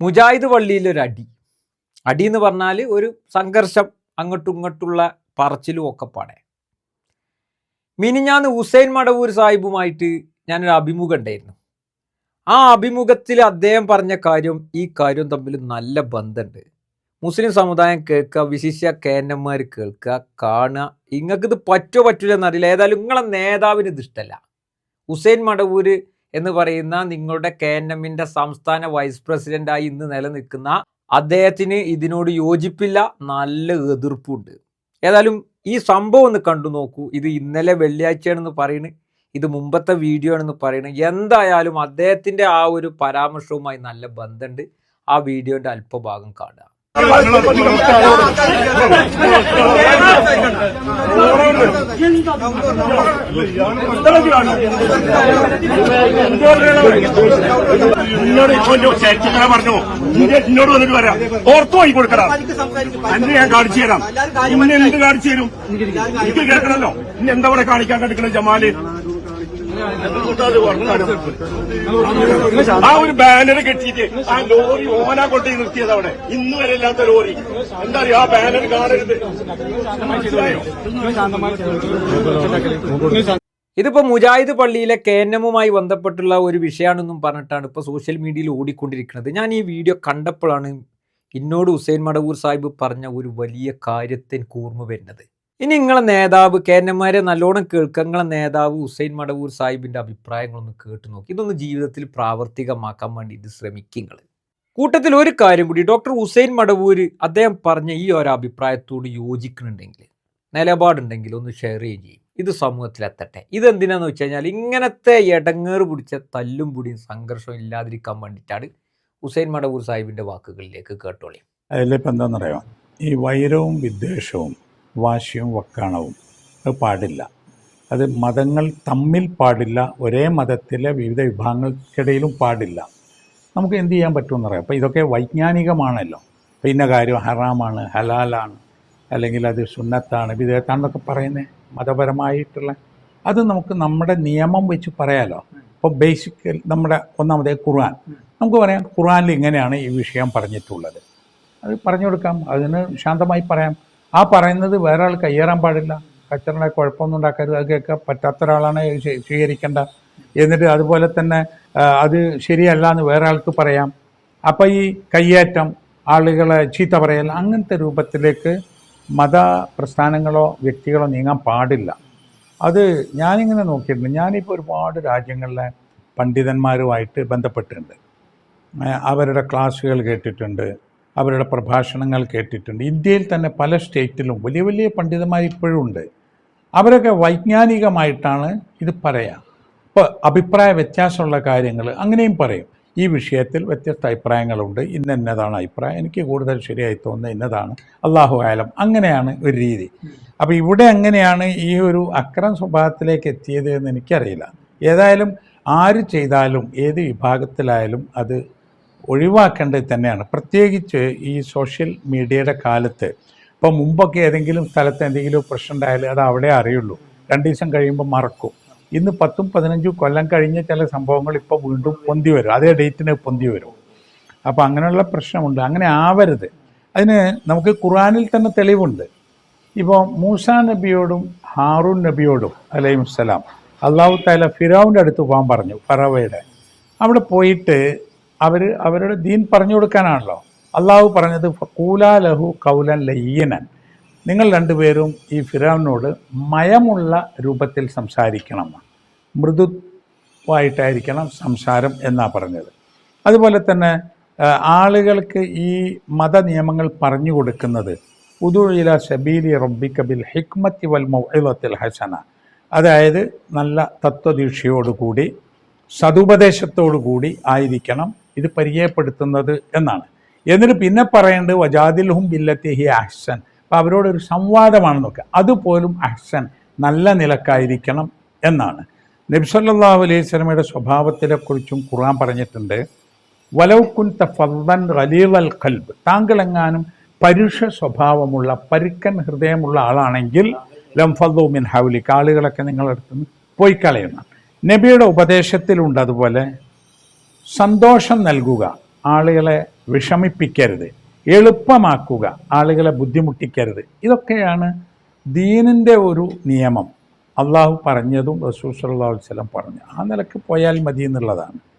മുജാഹിദ് പള്ളിയിൽ ഒരു അടി. അടി എന്ന് പറഞ്ഞാൽ ഒരു സംഘർഷം അങ്ങോട്ടും ഇങ്ങോട്ടുള്ള പറച്ചിലും ഒക്കെ പാടെ. മിനിഞ്ഞാന്ന് ഹുസൈൻ മടവൂർ സാഹിബുമായിട്ട് ഞാനൊരു അഭിമുഖം ഉണ്ടായിരുന്നു. ആ അഭിമുഖത്തിൽ അദ്ദേഹം പറഞ്ഞ കാര്യം ഈ കാര്യം തമ്മിൽ നല്ല ബന്ധമുണ്ട്. മുസ്ലിം സമുദായം കേൾക്കുക വിശിഷ്യ കേന്നന്മാർ കേൾക്കുക കാണുക. നിങ്ങൾക്കിത് പറ്റോ പറ്റൂലെന്നറിയില്ല ഏതായാലും നിങ്ങളെ നേതാവിന് ഇത് ഇഷ്ടമല്ല ഹുസൈൻ മടവൂര് എന്ന് പറയുന്ന നിങ്ങളുടെ കെ എൻ സംസ്ഥാന വൈസ് പ്രസിഡന്റായി ഇന്ന് നിലനിൽക്കുന്ന അദ്ദേഹത്തിന് ഇതിനോട് യോജിപ്പില്ല നല്ല എതിർപ്പുണ്ട്. ഏതായാലും ഈ സംഭവം ഒന്ന് കണ്ടു നോക്കൂ. ഇത് ഇന്നലെ വെള്ളിയാഴ്ചയാണെന്ന് പറയുന്നത് ഇത് മുമ്പത്തെ വീഡിയോ ആണെന്ന് പറയുന്നത് എന്തായാലും അദ്ദേഹത്തിന്റെ ആ ഒരു പരാമർശവുമായി നല്ല ബന്ധമുണ്ട്. ആ വീഡിയോന്റെ അല്പഭാഗം കാണുക. എന്നോട് ഇപ്പൊ ചരിത്രക്കാരെ പറഞ്ഞു. എന്നോട് വന്നിട്ട് വരാം. ഓർത്തു വാങ്ങി കൊടുക്കടാ. അന്ന് ഞാൻ കാണിച്ചു തരാം. ഇന്നെ എന്ത് കാണിച്ചു തരും? എനിക്ക് കേൾക്കണല്ലോ. ഇന്ന് എന്താ ഇവിടെ കാണിക്കാൻ കണ്ടിക്കണ ജമാൽ? ആ ഒരു ബാനർ കെട്ടിയിട്ട് ആ ലോറി ഓമന കൊട്ടി നിർത്തിയത് അവിടെ. ഇന്ന് വരെ ഇല്ലാത്ത ലോറി. എന്താ അറിയോ? ആ ബാനർ കാണരുത്. ഇതിപ്പോ മുജാഹിദ് പള്ളിയിലെ കെ എൻ എമ്മുമായി ബന്ധപ്പെട്ടുള്ള ഒരു വിഷയമാണെന്നും പറഞ്ഞിട്ടാണ് ഇപ്പോൾ സോഷ്യൽ മീഡിയയിൽ ഓടിക്കൊണ്ടിരിക്കുന്നത്. ഞാൻ ഈ വീഡിയോ കണ്ടപ്പോഴാണ് ഇന്നോട് ഹുസൈൻ മടവൂർ സാഹിബ് പറഞ്ഞ ഒരു വലിയ കാര്യത്തിന് കൂർമ്മ വരുന്നത്. ഇനി നിങ്ങളെ നേതാവ് കെ എമ്മാരെ നല്ലോണം കേൾക്കുക. നിങ്ങളെ നേതാവ് ഹുസൈൻ മടവൂർ സാഹിബിന്റെ അഭിപ്രായങ്ങളൊന്ന് കേട്ടു നോക്കി. ഇതൊന്ന് ജീവിതത്തിൽ പ്രാവർത്തികമാക്കാൻ വേണ്ടിയിട്ട് ശ്രമിക്കുക കൂട്ടത്തിൽ ഒരു കാര്യം കൂടി. ഡോക്ടർ ഹുസൈൻ മടവൂര് അദ്ദേഹം പറഞ്ഞ ഈ ഒരു അഭിപ്രായത്തോട് യോജിക്കുന്നുണ്ടെങ്കിൽ നിലപാടുണ്ടെങ്കിൽ ഒന്ന് ഷെയർ ചെയ്യും. ഇത് സമൂഹത്തിലെത്തട്ടെ ഇതെന്തിനാന്ന് വെച്ച് കഴിഞ്ഞാൽ ഇങ്ങനത്തെ ഇടങ്ങേറ് പിടിച്ച തല്ലും പിടിയും സംഘർഷവും ഇല്ലാതിരിക്കാൻ വേണ്ടിയിട്ടാണ് ഹുസൈൻ മടവൂർ സാഹിബിന്റെ വാക്കുകളിലേക്ക് കേട്ടോളി. അതിലിപ്പോൾ എന്താണെന്നറിയാം ഈ വൈരവും വിദ്വേഷവും വാശിയും വക്കാണവും. അത് പാടില്ല. അത് മതങ്ങൾ തമ്മിൽ പാടില്ല. ഒരേ മതത്തിലെ വിവിധ വിഭാഗങ്ങൾക്കിടയിലും പാടില്ല. നമുക്ക് എന്ത് ചെയ്യാൻ പറ്റുമെന്നറിയാം. അപ്പോൾ ഇതൊക്കെ വൈജ്ഞാനികമാണല്ലോ. അപ്പോൾ ഇന്ന കാര്യം ഹറാമാണ് ഹലാലാണ് അല്ലെങ്കിൽ അത് സുന്നത്താണ് വിദേഹത്താണെന്നൊക്കെ പറയുന്നത് മതപരമായിട്ടുള്ള. അത് നമുക്ക് നമ്മുടെ നിയമം വെച്ച് പറയാലോ. ഇപ്പോൾ ബേസിക്കൽ നമ്മുടെ ഒന്നാമതേ ഖുർആൻ. നമുക്ക് പറയാം ഖുർആനിൽ ഇങ്ങനെയാണ് ഈ വിഷയം പറഞ്ഞിട്ടുള്ളത്. അത് പറഞ്ഞു കൊടുക്കാം. അതിന് ശാന്തമായി പറയാം. ആ പറയുന്നത് വേറെ ആൾ കയ്യേറാൻ പാടില്ല. കച്ചറയുടെ കുഴപ്പമൊന്നും ഉണ്ടാക്കരുത്. അത് കേൾക്കാൻ പറ്റാത്ത ഒരാളാണ് സ്വീകരിക്കേണ്ട. എന്നിട്ട് അതുപോലെ തന്നെ അത് ശരിയല്ല എന്ന് വേറെ ആൾക്ക് പറയാം. അപ്പം ഈ കയ്യേറ്റം ആളുകളെ ചീത്ത പറയൽ അങ്ങനത്തെ രൂപത്തിലേക്ക് മത പ്രസ്ഥാനങ്ങളോ വ്യക്തികളോ നീങ്ങാൻ പാടില്ല. അത് ഞാനിങ്ങനെ നോക്കിയിട്ടുണ്ട്. ഞാനിപ്പോൾ ഒരുപാട് രാജ്യങ്ങളിലെ പണ്ഡിതന്മാരുമായിട്ട് ബന്ധപ്പെട്ടിട്ടുണ്ട്. അവരുടെ ക്ലാസ്സുകൾ കേട്ടിട്ടുണ്ട്. അവരുടെ പ്രഭാഷണങ്ങൾ കേട്ടിട്ടുണ്ട്. ഇന്ത്യയിൽ തന്നെ പല സ്റ്റേറ്റിലും വലിയ വലിയ പണ്ഡിതന്മാർ ഇപ്പോഴും ഉണ്ട്. അവരൊക്കെ വൈജ്ഞാനികമായിട്ടാണ് ഇത് പറയാം. ഇപ്പോൾ അഭിപ്രായ വ്യത്യാസമുള്ള കാര്യങ്ങൾ അങ്ങനെയും പറയും. ഈ വിഷയത്തിൽ വ്യത്യസ്ത അഭിപ്രായങ്ങളുണ്ട്. ഇന്ന ഇന്നതാണ് അഭിപ്രായം. എനിക്ക് കൂടുതൽ ശരിയായി തോന്നുന്നത് ഇന്നതാണ്. അള്ളാഹു ആയാലും അങ്ങനെയാണ് ഒരു രീതി. അപ്പോൾ ഇവിടെ എങ്ങനെയാണ് ഈ ഒരു അക്രം സ്വഭാവത്തിലേക്ക് എത്തിയത് എന്ന് എനിക്കറിയില്ല. ഏതായാലും ആര് ചെയ്താലും ഏത് വിഭാഗത്തിലായാലും അത് ഒഴിവാക്കേണ്ടത് തന്നെയാണ്. പ്രത്യേകിച്ച് ഈ സോഷ്യൽ മീഡിയയുടെ കാലത്ത് ഇപ്പോൾ മുമ്പൊക്കെ ഏതെങ്കിലും സ്ഥലത്ത് എന്തെങ്കിലും പ്രശ്നം ഉണ്ടായാലും അത് അവിടെ അറിയുള്ളൂ. രണ്ട് ദിവസം കഴിയുമ്പോൾ മറക്കും. ഇന്ന് പത്തും പതിനഞ്ചും കൊല്ലം കഴിഞ്ഞ ചില സംഭവങ്ങൾ ഇപ്പോൾ വീണ്ടും പൊന്തി വരും. അതേ ഡേറ്റിന് പൊന്തി വരും. അപ്പോൾ അങ്ങനെയുള്ള പ്രശ്നമുണ്ട്. അങ്ങനെ ആവരുത്. അതിന് നമുക്ക് ഖുറാനിൽ തന്നെ തെളിവുണ്ട്. ഇപ്പോൾ മൂസ നബിയോടും ഹാറൂൻ നബിയോടും അലൈഹിസ്സലാം അള്ളാഹു താല ഫിറാവിന്റെ അടുത്ത് പോകാൻ പറഞ്ഞു ഫറവയുടെ. അവിടെ പോയിട്ട് അവർ അവരുടെ ദീൻ പറഞ്ഞു കൊടുക്കാനാണല്ലോ. അള്ളാഹു പറഞ്ഞത് കൂലാലഹു ലഹു കൗലൻ ലയ്യനൻ. നിങ്ങൾ രണ്ടുപേരും ഈ ഫിറാവിനോട് മയമുള്ള രൂപത്തിൽ സംസാരിക്കണം. മൃദുവായിട്ടായിരിക്കണം സംസാരം എന്നാണ് പറഞ്ഞത്. അതുപോലെ തന്നെ ആളുകൾക്ക് ഈ മത നിയമങ്ങൾ പറഞ്ഞു കൊടുക്കുന്നത് ഉദുഇല ഷബീലി റബ്ബിക ബിൽ ഹിക്മത്തി വൽ മൗഇലത്തിൽ ഹസന. അതായത് നല്ല തത്വദീക്ഷയോടുകൂടി സതുപദേശത്തോടുകൂടി ആയിരിക്കണം ഇത് പരിചയപ്പെടുത്തുന്നത് എന്നാണ്. എന്നിട്ട് പിന്നെ പറയേണ്ടത് വജാദിൽഹും ബില്ലത്തി ഹി അഹ്സൻ. അപ്പം അവരോടൊരു സംവാദമാണ് നോക്കുക. അതുപോലും അഹ്സൻ നല്ല നിലക്കായിരിക്കണം എന്നാണ്. നബ്സല്ലാഹു അലൈഹി സ്വലമയുടെ സ്വഭാവത്തിനെക്കുറിച്ചും ഖുർആൻ പറഞ്ഞിട്ടുണ്ട്. വലൗക്കുൻ തഫൻ ഖലീൽ ഖൽബ്. താങ്കളെങ്ങാനും പരുഷ സ്വഭാവമുള്ള പരുക്കൻ ഹൃദയമുള്ള ആളാണെങ്കിൽ ലംഫദ്ദു മിൻ ഹൗലിക്ക് ആളുകളൊക്കെ നിങ്ങളടുത്ത് നിന്ന് പോയി നബിയുടെ ഉപദേശത്തിലുണ്ട് അതുപോലെ. സന്തോഷം നൽകുക ആളുകളെ വിഷമിപ്പിക്കരുത് എളുപ്പമാക്കുക ആളുകളെ ബുദ്ധിമുട്ടിക്കരുത്. ഇതൊക്കെയാണ് ദീനിന്റെ ഒരു നിയമം. അള്ളാഹു പറഞ്ഞതും റസൂസ് വസല്ലം പറഞ്ഞു. ആ നിലയ്ക്ക് പോയാൽ മതി എന്നുള്ളതാണ്.